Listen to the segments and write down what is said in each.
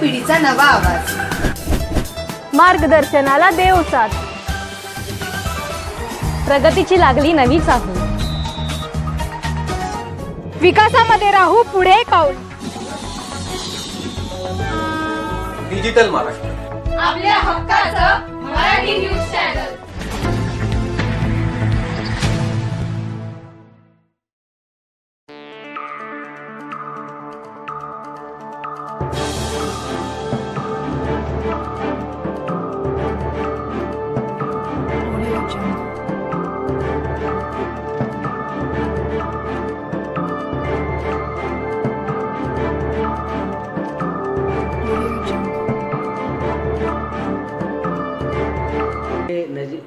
पिढीचा नवा आवाज. मार्गदर्शनाला देव साथ. प्रगतीची लागली नवी चाहूल. विकासामध्ये राहू पुढे पाऊल. डिजिटल महाराष्ट्र आपल्या हक्काचं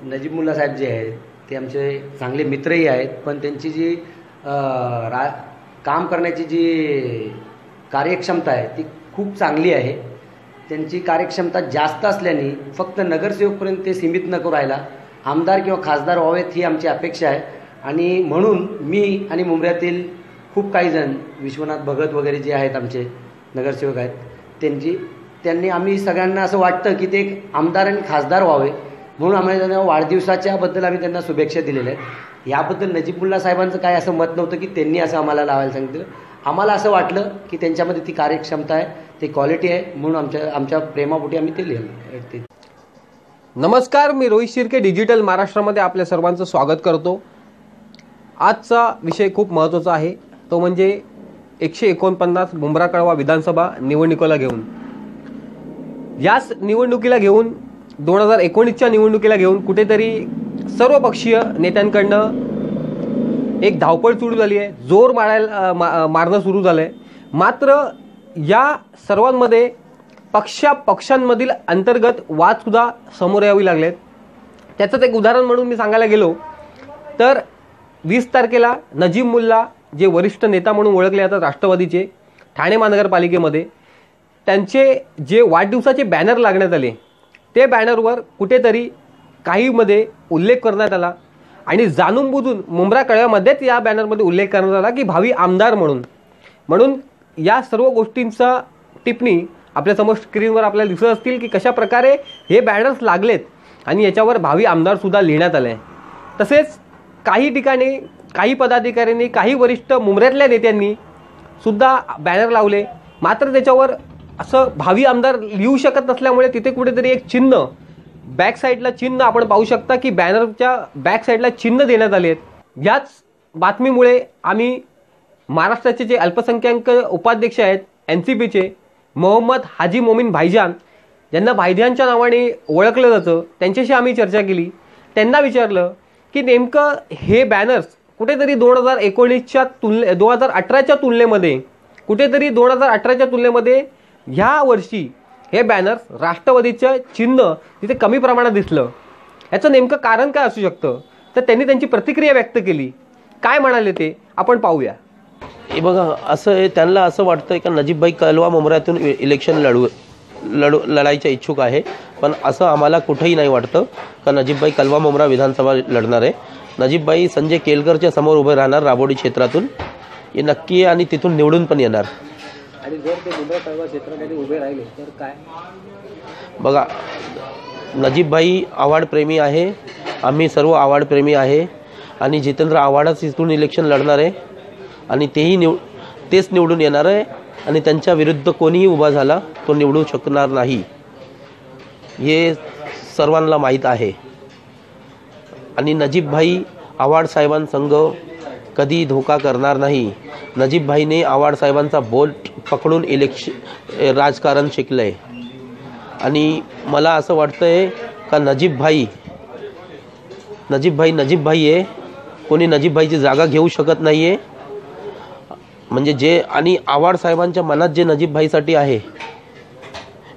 नजीब मुल्ला साहेब जे आहेत ते आमचे चांगले मित्रही आहेत पण त्यांची जी रा काम करण्याची जी कार्यक्षमता आहे ती खूप चांगली आहे. त्यांची कार्यक्षमता जास्त असल्याने फक्त नगरसेवकपर्यंत ते सीमित नको राहिला आमदार किंवा खासदार व्हावेत ही आमची अपेक्षा आहे. आणि म्हणून मी आणि मुंबऱ्यातील खूप काही जण विश्वनाथ भगत वगैरे जे आहेत आमचे नगरसेवक आहेत त्यांची त्यांनी आम्ही सगळ्यांना असं वाटतं की ते एक आमदार आणि खासदार व्हावे. म्हणून आम्हाला त्यांना वाढदिवसाच्या बद्दल आम्ही त्यांना शुभेच्छा दिलेल्या आहेत. याबद्दल नजीबुल्ला साहेबांचं काय असं मत नव्हतं की त्यांनी असं आम्हाला लावायला सांगितलं. आम्हाला असं वाटलं की त्यांच्यामध्ये ती कार्यक्षमता आहे ती क्वालिटी आहे म्हणून आमच्या आमच्या प्रेमापोटी आम्ही ते लिहिलं. नमस्कार मी रोहित शिर्के डिजिटल महाराष्ट्रामध्ये आपल्या सर्वांचं स्वागत करतो. आजचा विषय खूप महत्त्वाचा आहे. तो म्हणजे एकशे एकोणपन्नास बुमरा कळवा विधानसभा निवडणुकीला घेऊन. याच निवडणुकीला घेऊन दोन हजार एकोणीसच्या निवडणुकीला घेऊन कुठेतरी सर्वपक्षीय नेत्यांकडनं एक धावपळ सुरू झाली आहे. जोर मारायला मा- मारणं सुरू झालं आहे मात्र या सर्वांमध्ये पक्षा पक्षांमधील अंतर्गत वादसुद्धा समोर यावी लागलेत. त्याचंच एक उदाहरण म्हणून मी सांगायला गेलो तर वीस तारखेला नजीम मुल्ला जे वरिष्ठ नेता म्हणून ओळखले जातात राष्ट्रवादीचे ठाणे महानगरपालिकेमध्ये त्यांचे जे वाढदिवसाचे बॅनर लागण्यात आले ते बॅनरवर कुठेतरी काहीमध्ये उल्लेख करण्यात आला. आणि जाणून बुजून मुंब्रा कळव्यामध्येच या बॅनरमध्ये उल्लेख करण्यात आला की भावी आमदार म्हणून. म्हणून या सर्व गोष्टींचा टिप्पणी आपल्यासमोर स्क्रीनवर आपल्याला दिसत असतील की कशा प्रकारे हे बॅनर्स लागलेत आणि याच्यावर भावी आमदारसुद्धा लिहिण्यात आले. तसेच काही ठिकाणी काही पदाधिकाऱ्यांनी काही वरिष्ठ मुंबऱ्यातल्या नेत्यांनी सुद्धा बॅनर लावले. मात्र त्याच्यावर असं भावी आमदार लिहू शकत नसल्यामुळे तिथे कुठेतरी एक चिन्ह बॅक साईडला चिन्ह आपण पाहू शकता की बॅनरच्या बॅक साईडला चिन्ह देण्यात आले आहेत याच बातमीमुळे आम्ही महाराष्ट्राचे जे अल्पसंख्याक उपाध्यक्ष आहेत एन सी पीचे मोहम्मद हाजी मोमीन भाईजान ज्यांना भाईजानच्या नावाने ओळखलं जातं त्यांच्याशी आम्ही चर्चा केली. त्यांना विचारलं की नेमकं हे बॅनर्स कुठेतरी दोन हजार एकोणीसच्या तुलने दोन हजार अठराच्या तुलनेमध्ये कुठेतरी दोन हजार अठराच्या तुलनेमध्ये ह्या वर्षी हे बॅनर्स राष्ट्रवादीचं चिन्ह तिथे कमी प्रमाणात दिसलं. याचं नेमकं कारण काय असू शकतं? तर त्यांनी त्यांची प्रतिक्रिया व्यक्त केली. काय म्हणाले ते? आपण पाहूया. हे बघा असं हे त्यांना असं वाटतंय का नजीबभाई कलवा मुंबऱ्यातून इलेक्शन लढू लढू लढायच्या इच्छुक आहे. पण असं आम्हाला कुठंही नाही वाटतं का नजीबभाई कलवा मुंबरा विधानसभा लढणार आहे. नजीबभाई संजय केलकरच्या समोर उभे राहणार राबोडी क्षेत्रातून. हे नक्की आहे आणि तिथून निवडून पण येणार. आणि जर ते मुंबई तळवा क्षेत्रामध्ये उभे राहिले तर काय? बघा नजीबभाई आव्हाडप्रेमी आहे आम्ही सर्व आव्हाडप्रेमी आहे आणि जितेंद्र आव्हाडच इथून इलेक्शन लढणार आहे आणि तेही निव तेच निवडून येणार आहे आणि त्यांच्या विरुद्ध कोणीही उभा झाला तो निवडू शकणार नाही. हे सर्वांना माहीत आहे. आणि नजीबभाई आव्हाड साहेबांसंघ कधी धोका करणार नाही. नजीबभाईने आवाडसाहेबांचा बोट पकडून इलेक्श राजकारण शिकलं आहे आणि मला असं वाटतं आहे का नजीबभाई नजीबभाई नजीबभाई आहे कोणी नजीबभाईची जागा घेऊ शकत नाही आहे म्हणजे जे आणि आवाडसाहेबांच्या मनात जे नजीबभाईसाठी आहे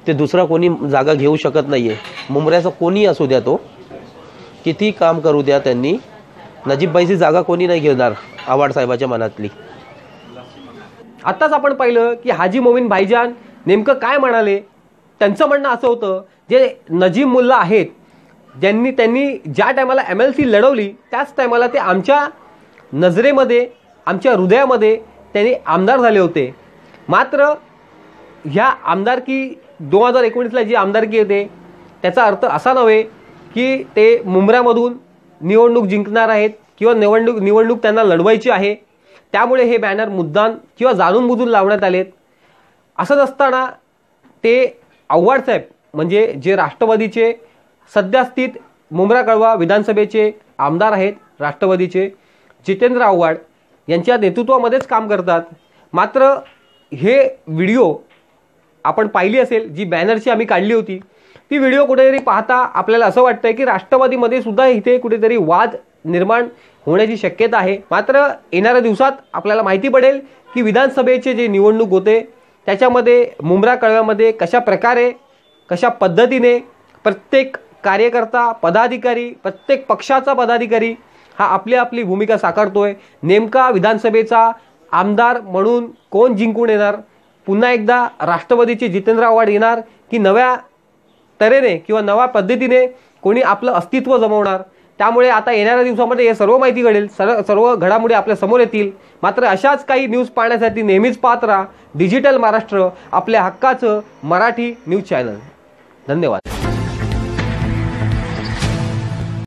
ते दुसरा कोणी जागा घेऊ शकत नाही आहे मुंबऱ्याचा कोणी असू द्या तो. किती काम करू द्या त्यांनी नजीबबाईची जागा कोणी नाही घेणार आव्हाड साहेबाच्या मनातली. आत्ताच आपण पाहिलं की हाजी मोमीन भाईजान नेमकं काय म्हणाले? त्यांचं म्हणणं असं होतं जे नजीब मुल्ला आहेत ज्यांनी त्यांनी ज्या टायमाला एम एल सी लढवली त्याच टायमाला ते आमच्या नजरेमध्ये आमच्या हृदयामध्ये त्यांनी आमदार झाले होते. मात्र ह्या आमदारकी दोन हजार एकोणीसला जी आमदारकी येते त्याचा अर्थ असा नव्हे की ते मुंबऱ्यामधून निवडणूक जिंकणार आहेत किंवा निवडणूक निवडणूक त्यांना लढवायची आहे त्यामुळे हे बॅनर मुद्दाम किंवा जाणून बुजून लावण्यात आलेत. असं नसताना ते आव्हाड साहेब म्हणजे जे राष्ट्रवादीचे सध्या स्थित मुंब्रा कळवा विधानसभेचे आमदार आहेत राष्ट्रवादीचे जितेंद्र आव्हाड यांच्या नेतृत्वामध्येच काम करतात. मात्र हे व्हिडिओ आपण पाहिली असेल जी बॅनरची आम्ही काढली होती ती व्हिडिओ कुठेतरी पाहता आपल्याला असं वाटतंय की राष्ट्रवादीमध्ये सुद्धा इथे कुठेतरी वाद निर्माण होण्याची शक्यता आहे. मात्र येणाऱ्या दिवसात आपल्याला माहिती पडेल की विधानसभेचे जे निवडणूक होते त्याच्यामध्ये मुंब्रा कळव्यामध्ये कशा प्रकारे कशा पद्धतीने प्रत्येक कार्यकर्ता पदाधिकारी प्रत्येक पक्षाचा पदाधिकारी हा आपली आपली भूमिका साकारतोय. नेमका विधानसभेचा आमदार म्हणून कोण जिंकून येणार? पुन्हा एकदा राष्ट्रवादीचे जितेंद्र आव्हाड येणार की नव्या तऱ्हेने किंवा नव्या पद्धतीने कोणी आपलं अस्तित्व जमवणार. त्यामुळे आता येणाऱ्या दिवसामध्ये हे सर्व माहिती घडेल. सर्व सर्व घडामोडी आपल्यासमोर येतील. मात्र अशाच काही न्यूज पाहण्यासाठी नेहमीच पाहत राहा. डिजिटल महाराष्ट्र आपल्या हक्काचं मराठी न्यूज चॅनल धन्यवाद.